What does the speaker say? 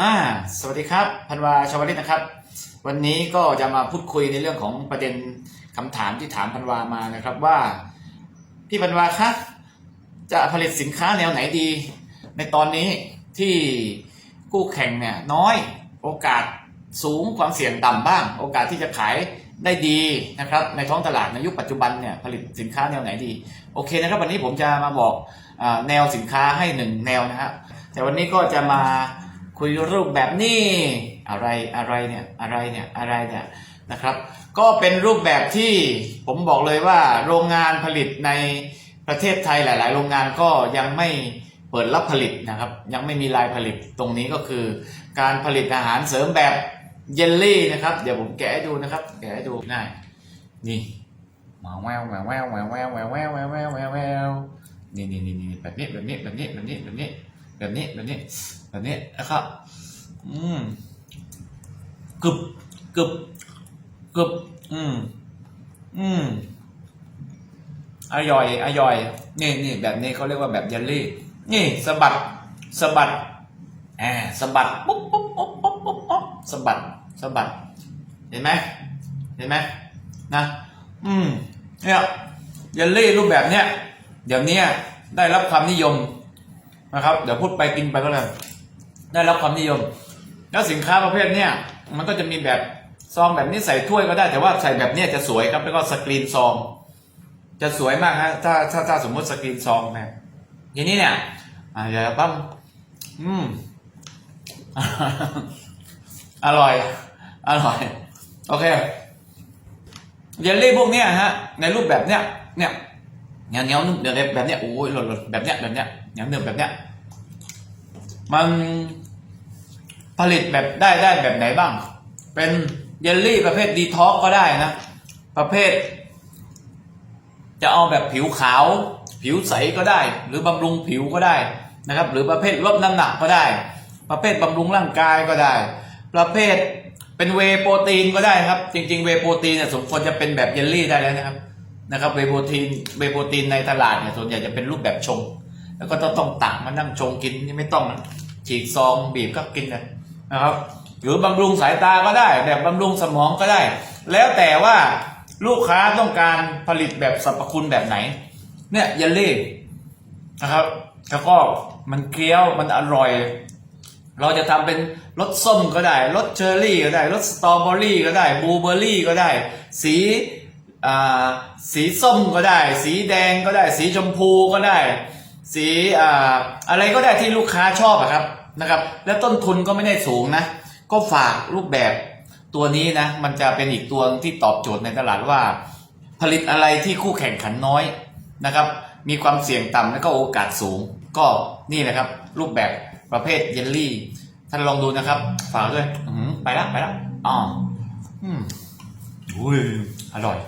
อ่าสวัสดีครับพันวาชาวลิตนะครับ วันนี้ก็จะมาพูดคุยในเรื่องของประเด็นคำถามที่ถามพันวามานะครับว่า พี่พันวาคะจะผลิตสินค้าแนวไหนดี ในตอนนี้ที่กู้แข่งเนี่ยน้อยโอกาสสูงความเสี่ยงต่ำบ้าง โอกาสที่จะขายได้ดีนะครับในท้องตลาดในยุคปัจจุบันเนี่ยผลิตสินค้าแนวไหนดี โอเคนะครับวันนี้ผมจะมาบอกอแนวสินค้าให้หนึ่งแนวนะฮะแต่วันนี้ก็จะมา คุยรูปแบบนี้อะไรอะไรเนี่ยอะไรเนี่ยอะไรเนี่ยนะครับ ก็เป็นรูปแบบที่ผมบอกเลยว่าโรงงานผลิตในประเทศไทยหลาย ๆ โรงงานก็ยังไม่เปิดรับผลิตนะครับ ยังไม่มีลายผลิตตรงนี้ก็คือ การผลิตอาหารเสริมแบบเยลลี่นะครับ เดี๋ยวผมแกะให้ดูนะครับ แกะให้ดูง่ายนี่แววแววแววแววแววแววแววแววแววแววแววแววนี่นี่นี่นี่แบบนี้แบบนี้แบบนี้แบบนี้แบบนี้ แบบนี้แบบนี้ แบบนี้นะครับอืมกึบกึบกึบอืม อืมอร่อยอร่อยนี่นี่แบบนี้เขาเรียกว่าแบบเยลลี่ นี่สะบัดสะบัดแอบสะบัดปุ๊บปุ๊บปุ๊บปุ๊บปุ๊บปุ๊บสะบัดสะบัด เห็นไหมเห็นไหมนะอืมเนี่ยเยลลี่รูปแบบเนี้ยเดี๋ยวนี้ได้รับความนิยม นะครับ เดี๋ยวพูดไปกินไปก็เลยได้รับความนิยม แล้วสินค้าประเภทเนี้ยมันก็จะมีแบบซองแบบนี้ใส่ถ้วยก็ได้แต่ว่าใส่แบบเนี้ยจะสวยครับแล้วก็สกรีนซอง จะสวยมากฮะถ้าถ้าถ้าสมมติสกรีนซองนะทีนี้เนี่ยอ่าเดี๋ยวปั๊มอืมอร่อย อร่อย โอเคเยลลี่พวกเนี้ยฮะ ในรูปแบบเนี้ยเนี่ย เหนียวเหนียวนุ่มเดี๋ยวแบบเนี้ยโอ้ยหล่นหล่นแบบเนี้ยแบบเนี้ยเหนียวหนึบแบบเนี้ยมันผลิตแบบได้ได้แบบไหนบ้าง เป็นเยลลี่ประเภทดีท็อกก็ได้นะ ประเภท จะเอาแบบผิวขาว ผิวใสก็ได้ หรือบำรุงผิวก็ได้นะครับ หรือประเภทลดน้ำหนักก็ได้ ประเภทบำรุงร่างกายก็ได้ ประเภทเป็นเวโปรตีนก็ได้ครับ จริง ๆ เวโปรตีนเนี่ยสมควรจะเป็นแบบเยลลี่ได้แล้วนะครับ นะครับเวโปรตีนเวโปรตีนในตลาดเนี่ยส่วนใหญ่จะเป็นรูปแบบชง แล้วก็ต้องต้องตักมานั่งชงกินนี่ไม่ต้องนะฉีกซองบีบก็กินเลยนะครับหรือบำรุงสายตาก็ได้ แบบบำรุงสมองก็ได้ แล้วแต่ว่าลูกค้าต้องการผลิตแบบสรรพคุณแบบไหน เนี่ยเยลลี่นะครับ แล้วก็มันเคี้ยวมันอร่อย เราจะทำเป็นรสส้มก็ได้รสเชอร์รี่ก็ได้รสสตรอเบอรี่ก็ได้บลูเบอร์รี่ก็ได้ สี สีส้มก็ได้ สีแดงก็ได้ สีชมพูก็ได้ สีอ่าอะไรก็ได้ที่ลูกค้าชอบอะครับนะครับ และต้นทุนก็ไม่ได้สูงนะ ก็ฝากรูปแบบตัวนี้นะ มันจะเป็นอีกตัวที่ตอบโจทย์ในตลาดว่า ผลิตอะไรที่คู่แข่งขันน้อยนะครับ มีความเสี่ยงต่ำและก็โอกาสสูง ก็นี่แหละครับ รูปแบบประเภทเยลลี่ ท่านลองดูนะครับ ฝากด้วยไปละไปละอ๋ออืมอุ้ยอร่อย